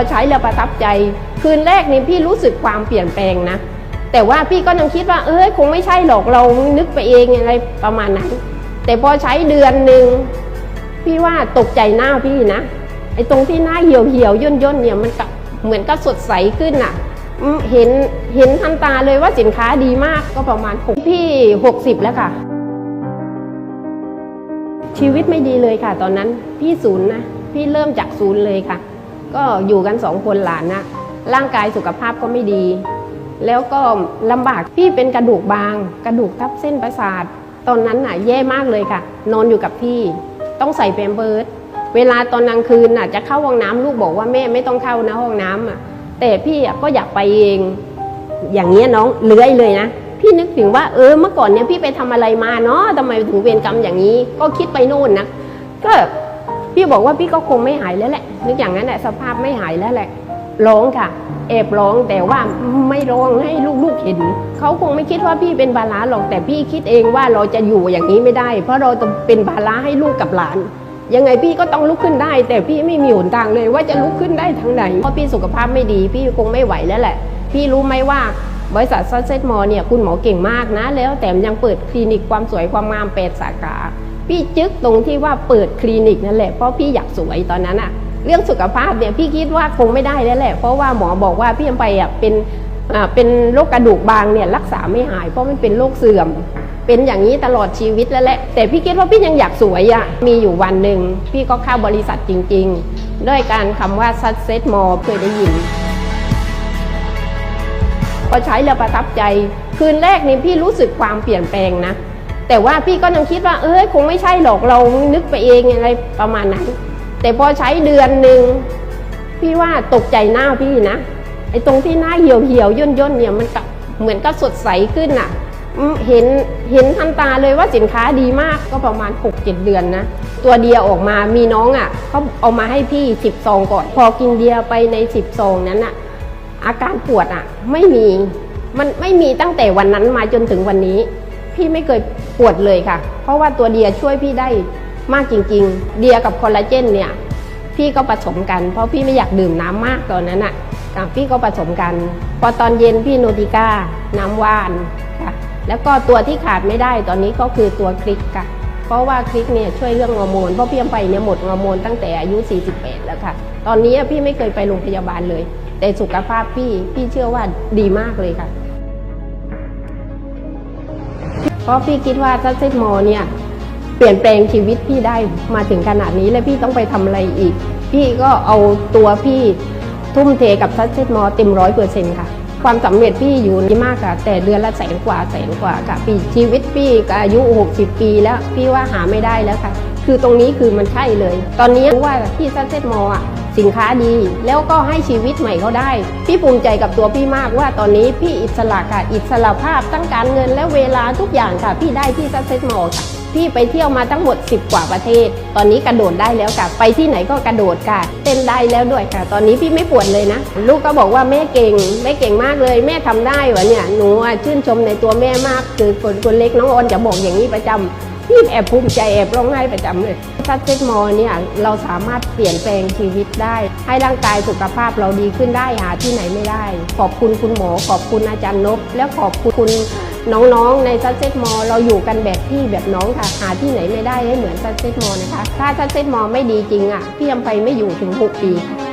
พอใช้แล้วประทับใจ คืนแรกนี่พี่รู้สึกความเปลี่ยนแปลงนะ แต่ว่าพี่ก็ยังคิดว่า เอ้ยคงไม่ใช่หรอกเรานึกไปเองอะไรประมาณนั้น แต่พอใช้เดือนหนึ่งพี่ว่าตกใจหน้าพี่นะไอ้ตรงที่หน้าเหี่ยวเหี่ยวย่นย่นเนี่ยมันกับเหมือนก็สดใสขึ้นอะเห็นเห็นทันตาเลยว่าสินค้าดีมากก็ประมาณพี่หกสิบแล้วค่ะ ชีวิตไม่ดีเลยค่ะ ตอนนั้นพี่ศูนย์นะพี่เริ่มจากศูนย์เลยค่ะ ก็อยู่กันสองคนหลานนะร่างกายสุขภาพก็ไม่ดี แล้วก็ลำบากพี่เป็นกระดูกบาง กระดูกทับเส้นประสาท ตอนนั้นน่ะแย่มากเลยค่ะ นอนอยู่กับที่ต้องใส่แพมเพิร์สเวลาตอนกลางคืนน่ะจะเข้าห้องน้ำลูกบอกว่าแม่ไม่ต้องเข้านะห้องน้ำอะแต่พี่อะก็อยากไปเอง อย่างเงี้ยน้องเลื้อยเลยนะพี่นึกถึงว่าเออเมื่อก่อนเนี่ยพี่ไปทำอะไรมาเนาะทำไมถึงเวรกรรมอย่างนี้ ก็คิดไปโน่นนะก็ พี่บอกว่าพี่ก็คงไม่หายแล้วแหละนึกอย่างนั้นแหละสภาพไม่หายแล้วแหละร้องค่ะแอบร้องแต่ว่าไม่ร้องให้ลูกๆเห็นเขาคงไม่คิดว่าพี่เป็นภาระหรอกแต่พี่คิดเองว่าเราจะอยู่อย่างนี้ไม่ได้ เพราะเราจะเป็นภาระให้ลูกกับหลาน ยังไงพี่ก็ต้องลุกขึ้นได้ แต่พี่ไม่มีหนทางเลยว่าจะลุกขึ้นได้ทางไหนเพราะพี่สุขภาพไม่ดี พี่คงไม่ไหวแล้วแหละ พี่รู้ไหมว่าบริษัทซัสเซตมอเนี่ยคุณหมอเก่งมากนะ แล้วแถมยังเปิดคลินิกความสวยความงามแปดสาขา พี่จึกตรงที่ว่าเปิดคลินิกนั่นแหละเพราะพี่อยากสวยตอนนั้นอะเรื่องสุขภาพเนี่ยพี่คิดว่าคงไม่ได้แล้วแหละ เพราะว่าหมอบอกว่าพี่ยังไปอะเป็นอ่าเป็นโรคกระดูกบางเนี่ยรักษาไม่หายเพราะมันเป็นโรคเสื่อม เป็นอย่างนี้ตลอดชีวิตแล้วแหละ แต่พี่คิดว่าพี่ยังอยากสวยอะมีอยู่วันหนึ่งพี่ก็เข้าบริษัทจริง ๆ ด้วยการคำว่า success more เคยได้ยินพอใช้แล้วประทับใจ คืนแรกนี่พี่รู้สึกความเปลี่ยนแปลงนะ แต่ว่าพี่ก็ยังคิดว่าเอ้ยคงไม่ใช่หรอกเรานึกไปเองอะไรประมาณนั้น แต่พอใช้เดือนหนึ่งพี่ว่าตกใจหน้าพี่นะไอ้ตรงที่หน้าเหี่ยวเหี่ยวย่นย่นเนี่ยมันกับเหมือนก็สดใสขึ้นอะเห็นเห็นทันตาเลยว่าสินค้าดีมากก็ประมาณ 6-7 เดือนนะ ตัวเดียออกมามีน้องอะเขาเอามาให้พี่สิบซองก่อน พอกินเดียไปในสิบซองนั้นอะอาการปวดอะไม่มีมันไม่มีตั้งแต่วันนั้นมาจนถึงวันนี้ พี่ไม่เคยปวดเลยค่ะ เพราะว่าตัวเดียช่วยพี่ได้มากจริง ๆ เดียกับคอลลาเจนเนี่ยพี่ก็ผสมกัน เพราะพี่ไม่อยากดื่มน้ำมากตอนนั้นอะอะพี่ก็ผสมกัน พอตอนเย็นพี่โนติก้า น้ำว่านค่ะแล้วก็ตัวที่ขาดไม่ได้ตอนนี้ก็คือตัวคลิกค่ะ เพราะว่าคลิกเนี่ยช่วยเรื่องฮอร์โมนเพราะพี่ยมไปเนี่ยหมดฮอร์โมนตั้งแต่อายุ 48 แล้วค่ะ ตอนนี้พี่ไม่เคยไปโรงพยาบาลเลย แต่สุขภาพพี่พี่เชื่อว่าดีมากเลยค่ะ ราะพี่คิดว่าซัสเซตมอเนี่ยเปลี่ยนแปลงชีวิตพี่ได้มาถึงขนาดนี้แล้วพี่ต้องไปทำอะไรอีก พี่ก็เอาตัวพี่ทุ่มเทกับซัสเซตมอเต็มร้อยเปอร์เซ็นต์ค่ะ ความสำเร็จพี่อยู่นี่มากค่ะ แต่เดือนละแสนกว่าแสนกว่าค่ะปีชีวิตพี่ก็อายุ 60 ปีแล้วพี่ว่าหาไม่ได้แล้วค่ะ คือตรงนี้คือมันใช่เลย ตอนนี้รู้ว่าที่ซัสเซตมออะ สินค้าดีแล้วก็ให้ชีวิตใหม่เขาได้ พี่ภูมิใจกับตัวพี่มากว่าตอนนี้พี่อิสระค่ะอิสระภาพทั้งการเงินและเวลาทุกอย่างค่ะ พี่ได้ที่ซัสเซตมอลค่ะพี่ไปเที่ยวมาทั้งหมด 10 กว่าประเทศ ตอนนี้กระโดดได้แล้วค่ะ ไปที่ไหนก็กระโดดค่ะ เต้นได้แล้วด้วยค่ะ ตอนนี้พี่ไม่ปวดเลยนะ ลูกก็บอกว่าแม่เก่ง แม่เก่งมากเลย แม่ทำได้วะเนี่ย หนูชื่นชมในตัวแม่มาก คือคนคนเล็กน้องออนจะบอกอย่างนี้ประจำ พี่แอบภูมิใจแอบร้องไห้ประจำเลยซัตเซ็ตมอเนี่ยเราสามารถเปลี่ยนแปลงชีวิตได้ ให้ร่างกายสุขภาพเราดีขึ้นได้หาที่ไหนไม่ได้ ขอบคุณคุณหมอ ขอบคุณอาจารย์นบและขอบคุณน้องๆ ในซัตเซ็ตมอเราอยู่กันแบบพี่แบบน้องค่ะ หาที่ไหนไม่ได้ให้เหมือนซัตเซ็ตมอนะคะ ถ้าซัตเซ็ตมอไม่ดีจริงอะพี่ยำไปไม่อยู่ถึง 6 ปีค่ะ